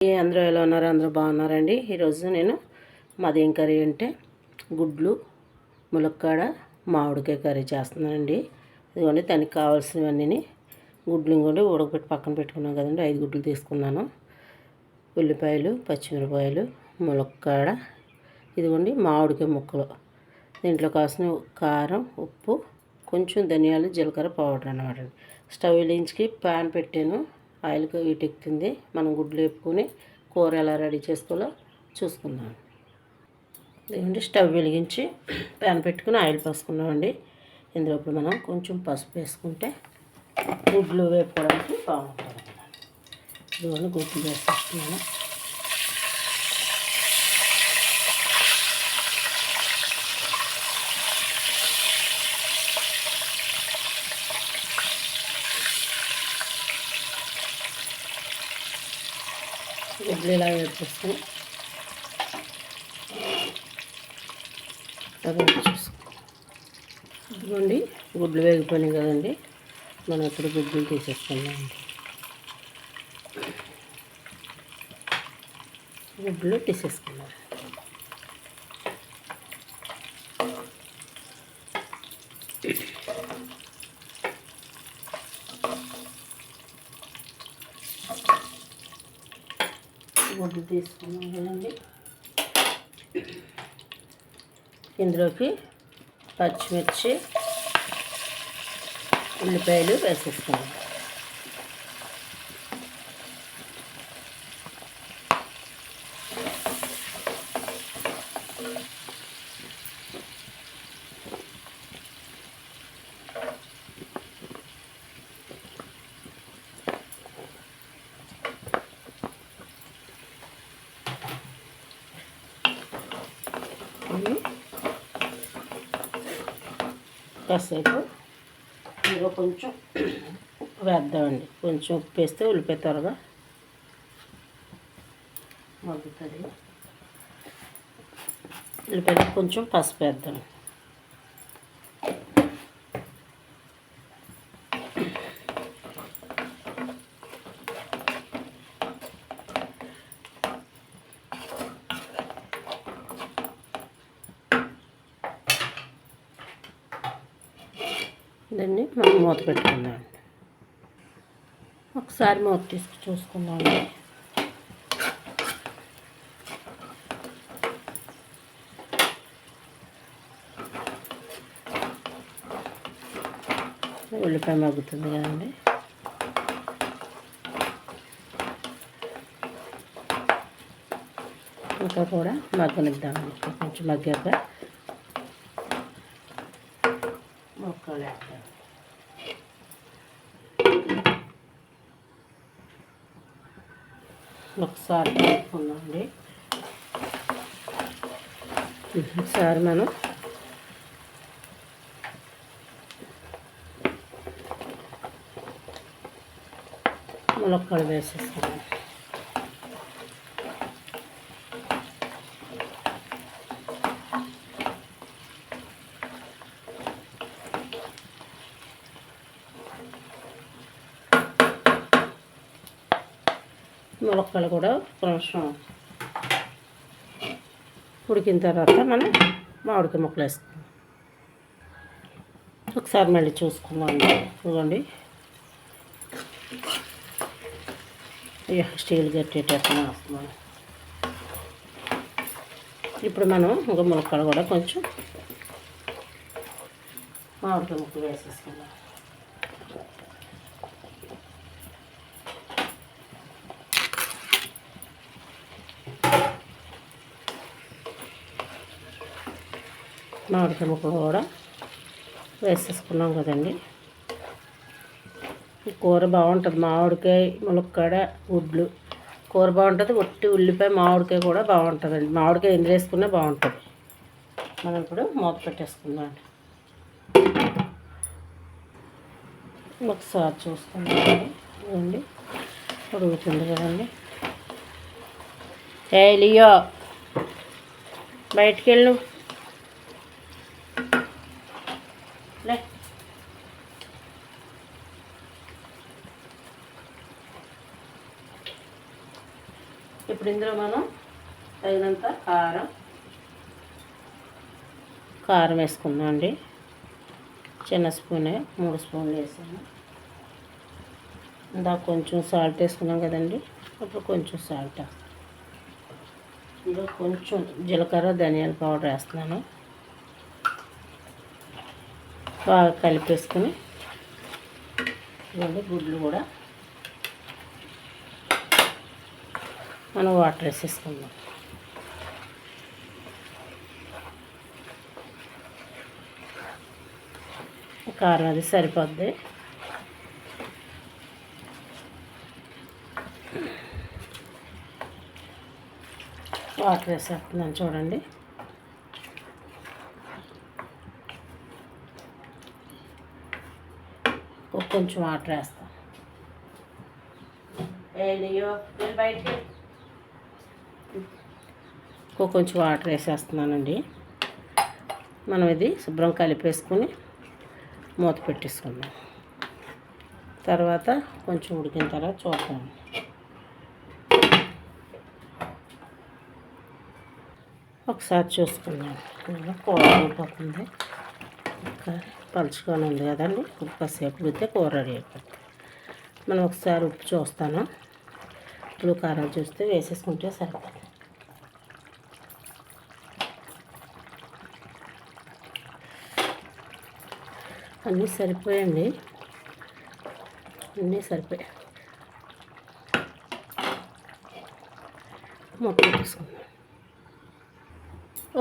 అందరూ ఎలా ఉన్నారు? అందరూ బాగున్నారండి. ఈరోజు నేను మాది ఏం కర్రీ అంటే గుడ్లు ములక్కాడ మామిడికాయ కర్రీ చేస్తున్నానండి. ఇదిగోండి దానికి కావాల్సినవన్నీ గుడ్లు ఇంకోండి ఉడకబెట్టి పక్కన పెట్టుకున్నాం కదండి. ఐదు గుడ్లు తీసుకున్నాను. ఉల్లిపాయలు పచ్చిమిరపాయలు ములక్కాడ ఇదిగోండి మామిడికాయ ముక్కలు. దీంట్లో కాసిన కారం ఉప్పు కొంచెం ధనియాలు జీలకర్ర పౌడర్ అనమాట స్టవ్ వెలిగించి ప్యాన్ పెట్టాను. ఆయిల్ వీటెక్కుతుంది మనం గుడ్లు వేపుకొని కూర ఎలా రెడీ చేసుకోవాలో చూసుకుందాం. ఇదిగోండి స్టవ్ వెలిగించి ప్యాన్ పెట్టుకుని ఆయిల్ పోసుకున్నామండి ఇందులో ఇప్పుడు మనం కొంచెం పసుపు వేసుకుంటే గుడ్లు వేపుకోవడానికి బాగుంటుంది. ఇదిగోండి గుడ్లు వేసేస్తున్నాను. గుడ్లు ఇలా వేసేస్తాం ఇదిగోండి గుడ్లు వేగిపోయినాయి కదండి. మనం ఇప్పుడు గుడ్లు తీసేసుకుందాం. గుడ్లు తీసేసుకున్నాం తీసుకున్నాం కదండి ఇందులోకి పచ్చిమిర్చి ఉల్లిపాయలు వేసేసుకున్నాం ఇవి కాసేపు ఇందులో కొంచెం వేద్దామండి. కొంచెం ఉప్పు వేస్తే ఉల్లిపాయ త్వరగా మగ్గుతుంది. ఉల్లిపాయ కొంచెం పసుపు వేద్దాం. దాన్ని మనం మూత పెట్టుకుందాం. ఒకసారి మూత తీసుకు చూసుకుందాం. ఉల్లిపాయ మగ్గుతుంది కదండి. ఇంకా కూడా మగ్గనిద్దామండి. కొంచెం మగ్గాక ముక్కలు వేద్దాం ఒకసారి కలుపుకుందామండి. ఒకసారి మనం ములక్కలు వేసేస్తాం ములక్కలు కూడా కొంచెం ఉడికిన తర్వాత మనం మామిడికాయ ముక్కలు వేసుకుందాం. ఒకసారి మళ్ళీ చూసుకుందాం చూడండి అయ్యో స్టీల్ గట్టేటట్టున వస్తున్నాను. ఇప్పుడు మనం ఇంకా ములక్కలు కూడా కొంచెం మామిడికాయ ముక్కలు వేసేసుకుందాం. మామిడికాయ ముక్కలు కూడా వేసేసుకున్నాం కదండి. ఈ కూర బాగుంటుంది. మామిడికాయ ములక్కాడ గుడ్లు. కూర బాగుంటుంది. ఒట్టి ఉల్లిపాయ మామిడికాయ కూడా బాగుంటుందండి. మామిడికాయ ఎందుకు వేసుకున్నా బాగుంటుంది. మనం ఇప్పుడు మూత పెట్టేసుకుందాం ఒకసారి చూసుకుందాం అండి. ఉడుగుతుంది కదండి. ఏ లియో బయటికి వెళ్ళు. లే ఇప్పుడు ఇందులో మనం తగినంత కారం కారం వేసుకుందాం అండి. చిన్న స్పూనే మూడు స్పూన్లు వేసాను. ఇందాక కొంచెం సాల్ట్ వేసుకున్నాం కదండి. ఇప్పుడు కొంచెం సాల్ట్. ఇందులో కొంచెం జీలకర్ర ధనియాల పౌడర్ వేస్తున్నాను. బాగా కలిపేసుకుని ఇవ్వండి గుడ్లు కూడా. మనం వాటర్ వేసేసుకుందాం. కారం అది సరిపోద్ది. వాటర్ వేసేస్తున్నాను చూడండి. కొంచెం వాటర్ వేస్తాం. కొంచెం వాటర్ వేసేస్తున్నానండి. మనం ఇది శుభ్రం కలిపేసుకుని మూత పెట్టేసుకుందాం. తర్వాత కొంచెం ఉడికిన తర్వాత చూద్దాం. ఒకసారి చూసుకుందాం. కూర అయిపోతుంది. ఇంకా పలుచుకొని ఉంది కదండి కాసేపు ఉడితే కూర రెడీ అయిపోతుంది. మనం ఒకసారి ఉప్పు చూస్తాను. ఇప్పుడు కారం చూస్తే వేసేసుకుంటే సరిపోతుంది. అన్నీ సరిపోయండి. అన్నీ సరిపోయాయి మొత్తం తీసుకుందాం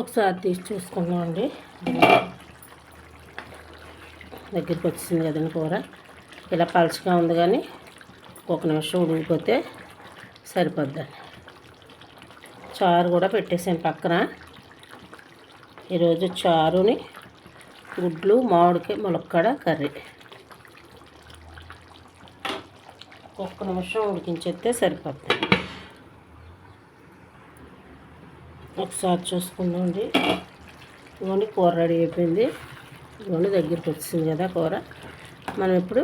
ఒకసారి తీసి చూసుకుందాం అండి దగ్గరికి వచ్చింది కదండి కూర. ఇలా పలుచగా ఉంది కానీ ఒక నిమిషం ఉడికిపోతే సరిపోద్దండి చారు కూడా పెట్టేసాను పక్కన. ఈరోజు చారుని గుడ్లు మామిడికాయ ములక్కడ కర్రీ. ఒక్క నిమిషం ఉడికించేస్తే సరిపోద్ది. ఒకసారి చూసుకుందామండి. ఇవన్నీ కూర రెడీ అయిపోయింది. ఇవన్నీ దగ్గరికి వచ్చింది కదా కూర. మనం ఇప్పుడు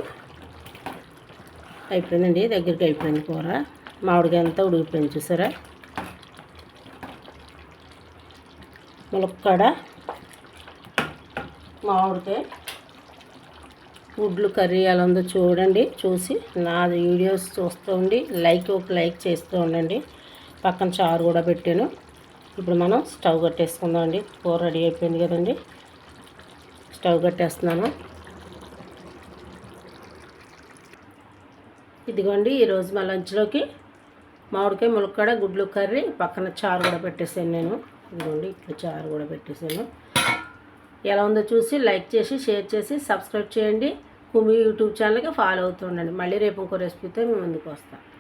అయిపోయిందండి దగ్గరికి అయిపోయింది కూర. మామిడికాయ అంతా ఉడికిపోయింది చూసారా? ములక్కడ మామిడికాయ గుడ్లు కర్రీ ఎలా ఉందో చూడండి చూసి నా వీడియోస్ చూస్తూ ఉండి లైక్ ఒక లైక్ చేస్తూ ఉండండి. పక్కన చారు కూడా పెట్టాను. ఇప్పుడు మనం స్టవ్ కట్టేసుకుందాం అండి కూర రెడీ అయిపోయింది కదండి. స్టవ్ కట్టేస్తున్నాను. ఇదిగోండి ఈరోజు మా లంచ్లోకి మామిడికాయ ములక్కడ గుడ్లు కర్రీ పక్కన చారు కూడా పెట్టేసాను నేను. ఇదిగోండి ఇట్లా చారు కూడా పెట్టేసాను ఎలా ఉందో చూసి లైక్ చేసి షేర్ చేసి సబ్స్క్రైబ్ చేయండి. కుమి యూట్యూబ్ ఛానల్కి ఫాలో అవుతుండండి మళ్ళీ రేపు ఇంకో రెసిపీతో మేము ముందుకు వస్తాం.